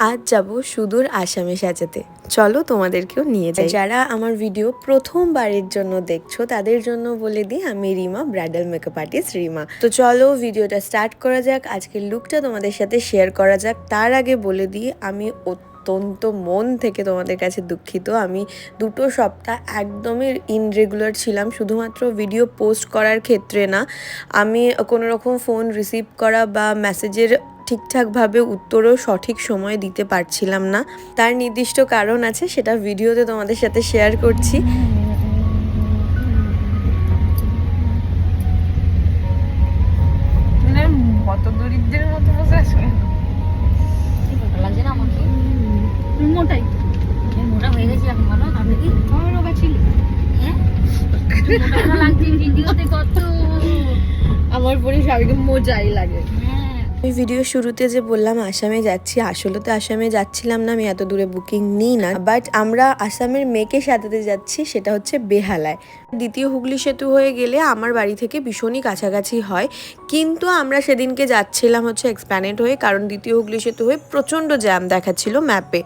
আজ যাব সুদূর আসামে সাজাতে। চলো তোমাদেরকেও নিয়ে যাই। যারা আমার ভিডিও প্রথমবারের জন্য দেখছ, তাদের জন্য বলে দিই, আমি Rima, bridal makeup artist Rima. তো চলো ভিডিওটা স্টার্ট করা যাক, আজকের লুকটা তোমাদের সাথে শেয়ার করা যাক। তার আগে বলে দিই, আমি অত্যন্ত মন থেকে তোমাদের কাছে দুঃখিত। আমি দুটো সপ্তাহ একদমই ইনরেগুলার ছিলাম, শুধুমাত্র ভিডিও পোস্ট করার ক্ষেত্রে না। আমি কোনো রকম ফোন রিসিভ করা বা মেসেজের ঠিকঠাকভাবে উত্তরও সঠিক সময় দিতে পারছিলাম না। তার নির্দিষ্ট কারণ আছে সেটা ভিডিওতে তোমাদের সাথে শেয়ার করছি। মানে কত দরিদ্রের মতো বসে আছে লাগছে না আমাকে? মোটাই। আমি মোটা হয়ে গেছি এখন বলো। আমি কি? আমার রোগা ছিল। হ্যাঁ? আমার পরে সবাইকে মোজাই লাগে। হ্যাঁ আমি ভিডিও শুরুতে যে বললাম আসামে যাচ্ছি, আসলে তো আসামে যাচ্ছিলাম না, আমি এত দূরে বুকিং নিই না। বাট আমরা আসামের মেয়েকে সাজাতে যাচ্ছি, সেটা হচ্ছে বেহালায়। দ্বিতীয় হুগলি সেতু হয়ে গেলে আমার বাড়ি থেকে ভীষণই কাছাকাছি হয়। কিন্তু আমরা সেদিনকে যাচ্ছিলাম হচ্ছে এক্সপ্যানেড হয়ে, কারণ দ্বিতীয় হুগলি সেতু হয়ে প্রচণ্ড জ্যাম দেখাচ্ছিল ম্যাপে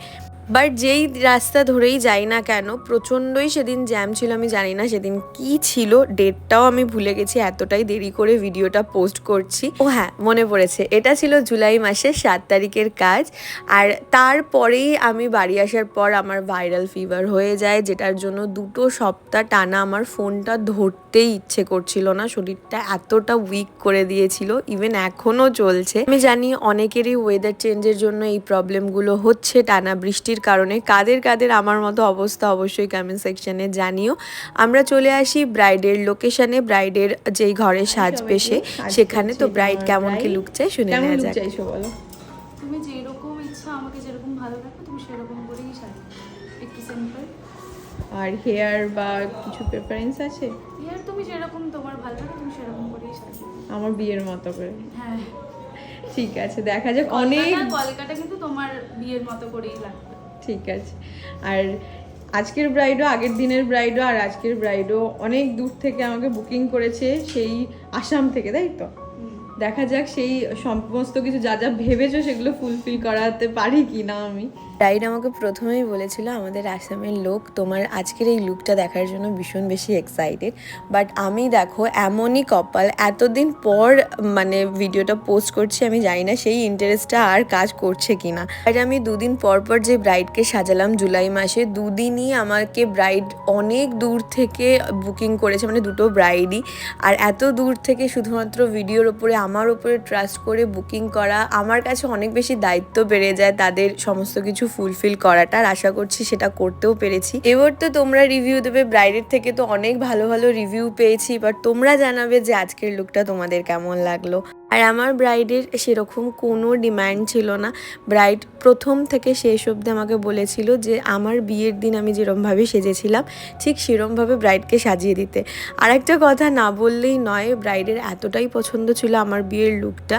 বাট যেই রাস্তা ধরেই যাই না কেন, প্রচণ্ডই সেদিন জ্যাম ছিল, আমি জানি না সেদিন কি ছিল ডেটটাও আমি ভুলে গেছি, এতটাই দেরি করে ভিডিওটা পোস্ট করছি। ও হ্যাঁ মনে পড়েছে, এটা ছিল জুলাই মাসের সাত তারিখের কাজ, আর তারপরেই আমি বাড়ি আসার পর আমার ভাইরাল ফিভার হয়ে যায়, যেটার জন্য দুটো সপ্তাহ টানা আমার ফোনটা ধরতেই ইচ্ছে করছিল না, শরীরটা এতটা উইক করে দিয়েছিল ইভেন এখনও চলছে। আমি জানি অনেকেরই ওয়েদার চেঞ্জের জন্য এই প্রবলেমগুলো হচ্ছে, টানা বৃষ্টির কারণে কাদের কাদের আমার মতো অবস্থা অবশ্যই কমেন্ট সেকশনে জানিও। আমরা চলে আসি ব্রাইডের লোকেশনে ব্রাইডের যেই ঘরে সাজবে সে সেখানে তো ব্রাইড কেমন কি লুক চাই শুনে নেওয়া যাক। চাইছো বলো? তুমি যেরকম ইচ্ছা আমাকে যেরকম ভালো লাগবে তুমি সেরকম করেই সাজো। একটু সিম্পল আর হেয়ার বা কিছু প্রেফারেন্স আছে? ইয়ার তুমি যেরকম তোমার ভালো লাগে তুমি সেরকম করেই সাজো। আমার বিয়ের মতো করে। হ্যাঁ। ঠিক আছে দেখা যাক অনেক কলকাতা কলকাতা কিন্তু তোমার বিয়ের মতো করেই লাগবে। ঠিক আছে। আর আজকের ব্রাইডও আগের দিনের ব্রাইডও আর আজকের ব্রাইডও অনেক দূর থেকে আমাকে বুকিং করেছে সেই আসাম থেকে তাই তো? দেখা যাক সেই সমস্ত কিছু যা যা ভেবেছো সেগুলো ফুলফিল করাতে পারি কি না আমি। ব্রাইড আমাকে প্রথমেই বলেছিল, আমাদের আসামের লোক, তোমার আজকের এই লুকটা দেখার জন্য ভীষণ বেশি এক্সাইটেড বাট আমি দেখো, এমনই কপাল এতদিন পর মানে ভিডিওটা পোস্ট করছি, আমি জানি না সেই ইন্টারেস্টটা আর কাজ করছে কি না আর আমি দুদিন পর পর যে ব্রাইডকে সাজালাম জুলাই মাসে, দুদিনই আমাকে ব্রাইড অনেক দূর থেকে বুকিং করেছে মানে দুটো ব্রাইডই আর এত দূর থেকে শুধুমাত্র ভিডিওর ওপরে, আমার ওপরে ট্রাস্ট করে বুকিং করা, আমার কাছে অনেক বেশি দায়িত্ব বেড়ে যায় তাদের সমস্ত কিছু ফুলফিল করাটা আর আশা করছি সেটা করতেও পেরেছি। এবার তো তোমরা রিভিউ দেবে ব্রাইডের থেকে তো অনেক ভালো ভালো রিভিউ পেয়েছি এবার তোমরা জানাবে যে আজকের লুকটা তোমাদের কেমন লাগল। আর আমার ব্রাইডের সেরকম কোনো ডিম্যান্ড ছিল না। ব্রাইড প্রথম থেকে শেষ অবধি আমাকে বলেছিল যে, আমার বিয়ের দিন আমি যেরমভাবে সেজেছিলাম, ঠিক সেরমভাবে ব্রাইডকে সাজিয়ে দিতে। আর একটা কথা না বললেই নয় ব্রাইডের এতটাই পছন্দ ছিল আমার বিয়ের লুকটা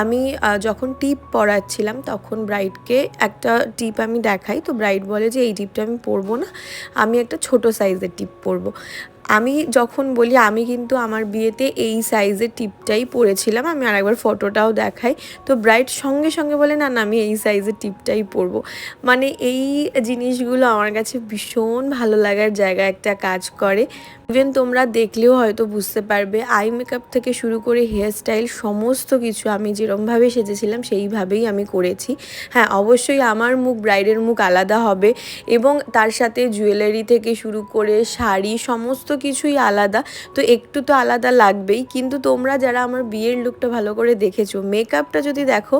আমি যখন টিপ পরাচ্ছিলাম, তখন ব্রাইডকে একটা টিপ আমি দেখাই। তো ব্রাইড বলে যে, এই টিপটা আমি পরবো না, আমি একটা ছোট সাইজের টিপ পরবো। আমি যখন বলি, আমি কিন্তু আমার বিয়েতে এই সাইজের টিপটাই পরেছিলাম। আমি আরেকবার ফটোটাও দেখাই। তো ব্রাইড সঙ্গে সঙ্গে বলে, না না, আমি এই সাইজের টিপটাই পরব। মানে এই জিনিসগুলো আমার কাছে ভীষণ ভালো লাগার জায়গা একটা কাজ করে। ইভেন তোমরা দেখলেও হয়তো বুঝতে পারবে আই মেকআপ থেকে শুরু করে হেয়ার স্টাইল সমস্ত কিছু আমি যেরমভাবে সেজেছিলাম, সেইভাবেই আমি করেছি। হ্যাঁ অবশ্যই আমার মুখ ব্রাইডের মুখ আলাদা হবে এবং তার সাথে জুয়েলারি থেকে শুরু করে শাড়ি, সমস্ত কিছুই আলাদা। তো একটু তো আলাদা লাগবেই। কিন্তু তোমরা যারা আমার বিয়ের লুকটা ভালো করে দেখেছ মেকআপটা যদি দেখো,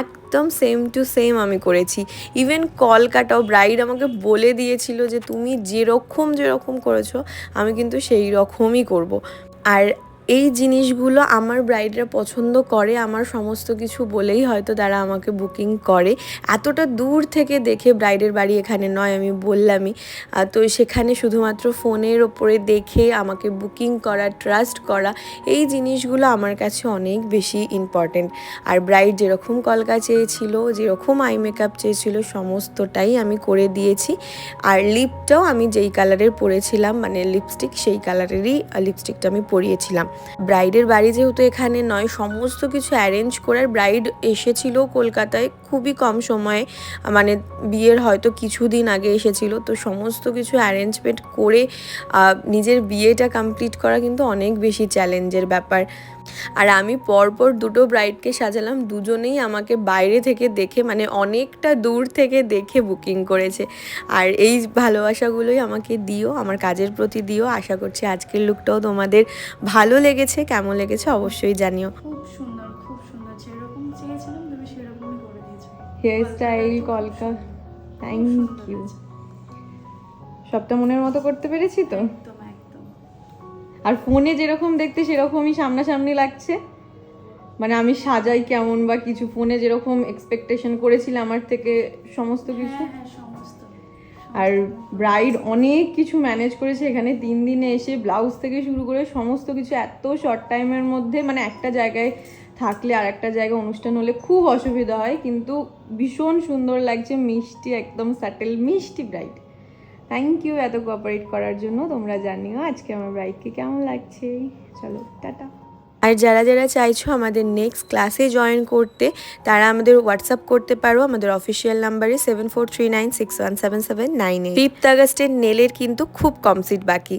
একদম সেম টু সেম আমি করেছি। ইভেন কলকাটাও ব্রাইড আমাকে বলে দিয়েছিল যে, তুমি যেরকম যেরকম করেছ, আমি কিন্তু সেই রকমই করব। আর এই জিনিসগুলো আমার ব্রাইডরা পছন্দ করে, আমার সমস্ত কিছু বলেই হয়তো তারা আমাকে বুকিং করে। এতটা দূর থেকে দেখে ব্রাইডের বাড়ি এখানে নয়, আমি বললামই। তো সেখানে শুধুমাত্র ফোনের ওপরে দেখে আমাকে বুকিং করা ট্রাস্ট করা, এই জিনিসগুলো আমার কাছে অনেক বেশি ইম্পর্টেন্ট আর ব্রাইড যেরকম কলকা চেয়েছিল, যেরকম আই মেকআপ চেয়েছিল, সমস্তটাই আমি করে দিয়েছি। আর লিপটাও আমি যেই কালারের পরেছিলাম মানে লিপস্টিক সেই কালারেরই লিপস্টিকটা আমি পরিয়েছিলাম। ব্রাইডের বাড়ি যেহেতু এখানে নয়, সমস্ত কিছু অ্যারেঞ্জ করার ব্রাইড এসেছিল কলকাতায় খুবই কম সময়ে। মানে বিয়ের হয়তো কিছুদিন আগে এসেছিল, তো সমস্ত কিছু অ্যারেঞ্জমেন্ট করে নিজের বিয়েটা কমপ্লিট করা কিন্তু অনেক বেশি চ্যালেঞ্জের ব্যাপার। আর আমি পরপর দুটো ব্রাইডকে সাজালাম দুজনেই আমাকে বাইরে থেকে দেখে মানে অনেকটা দূর থেকে দেখে বুকিং করেছে। আর এই ভালোবাসাগুলোই আমাকে দিও আমার কাজের প্রতি দিও। আশা করছি আজকের লুকটাও তোমাদের ভালো লেগেছে কেমন লেগেছে অবশ্যই জানিও। খুব সুন্দর খুব সুন্দর যেরকম চেয়েছিলাম তুমি সেরকমই করে দিয়েছ। হেয়ার স্টাইল কলকা থ্যাংক ইউ সবটা মনের মতো করতে পেরেছি তো? আর ফোনে যেরকম দেখতে সেরকমই সামনাসামনি লাগছে। মানে আমি সাজাই কেমন বা কিছু ফোনে যেরকম এক্সপেকটেশন করেছিল আমার থেকে সমস্ত কিছু। হ্যাঁ হ্যাঁ সমস্ত। আর ব্রাইড অনেক কিছু ম্যানেজ করেছে এখানে তিন দিনে এসে ব্লাউজ থেকে শুরু করে সমস্ত কিছু এত শর্ট টাইমের মধ্যে মানে একটা জায়গায় থাকলে আর একটা জায়গায় অনুষ্ঠান হলে খুব অসুবিধা হয় কিন্তু ভীষণ সুন্দর লাগছে মিষ্টি একদম স্যাটেল মিষ্টি ব্রাইড থ্যাংক ইউ এত কোঅপারেট করার জন্য তোমরা জানিও আজকে আমার বাইককে কেমন লাগছে। চলো, টাটা। আর যারা যারা চাইছো আমাদের নেক্সট ক্লাসে জয়েন করতে, তারা আমাদের হোয়াটসঅ্যাপ করতে পারো। আমাদের অফিসিয়াল নাম্বারে seven four three nine six one seven seven nine eight fifth আগস্টের নেলের কিন্তু খুব কম সিট বাকি।